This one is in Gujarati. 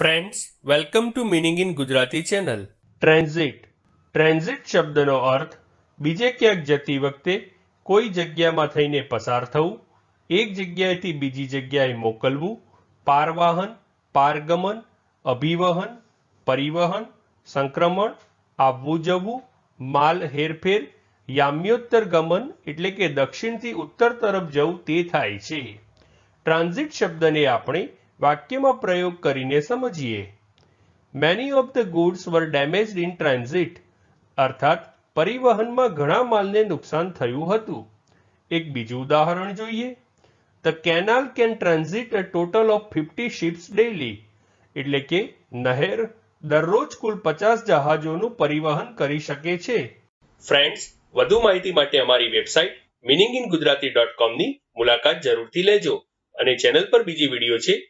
Friends welcome to meaning in Gujarati channel transit transit શબ્દનો અર્થ, બીજે ક્યાંક જતી વખતે કોઈ જગ્યામાં થઈને પસાર થવું, એક જગ્યાએથી બીજી જગ્યાએ મોકલવું, પારવાહન, પારગમન, અભિવહન, પરિવહન, સંક્રમણ, આવવું જવું, માલ હેરફેર, યામ્યોત્તર ગમન એટલે કે દક્ષિણથી ઉત્તર તરફ જવું તે થાય છે. ટ્રાન્ઝિટ શબ્દને આપણે વાક્યમાં પ્રયોગ કરીને સમજીએ. Many of the goods were damaged in transit અર્થાત, પરિવહનમાં ઘણા માલને નુકસાન થયું હતું. એક બીજું ઉદાહરણ જોઈએ. The canal can transit a total of fifty ships daily એટલે કે, નહેર દરરોજ કુલ પચાસ જહાજોનું પરિવહન કરી શકે છે. ફ્રેન્ડ્સ વધુ માહિતી માટે અમારી website meaning in Gujarati dot કોમની મુલાકાત જરૂરથી લેજો. અને ચેનલ પર બીજી વીડિયો છે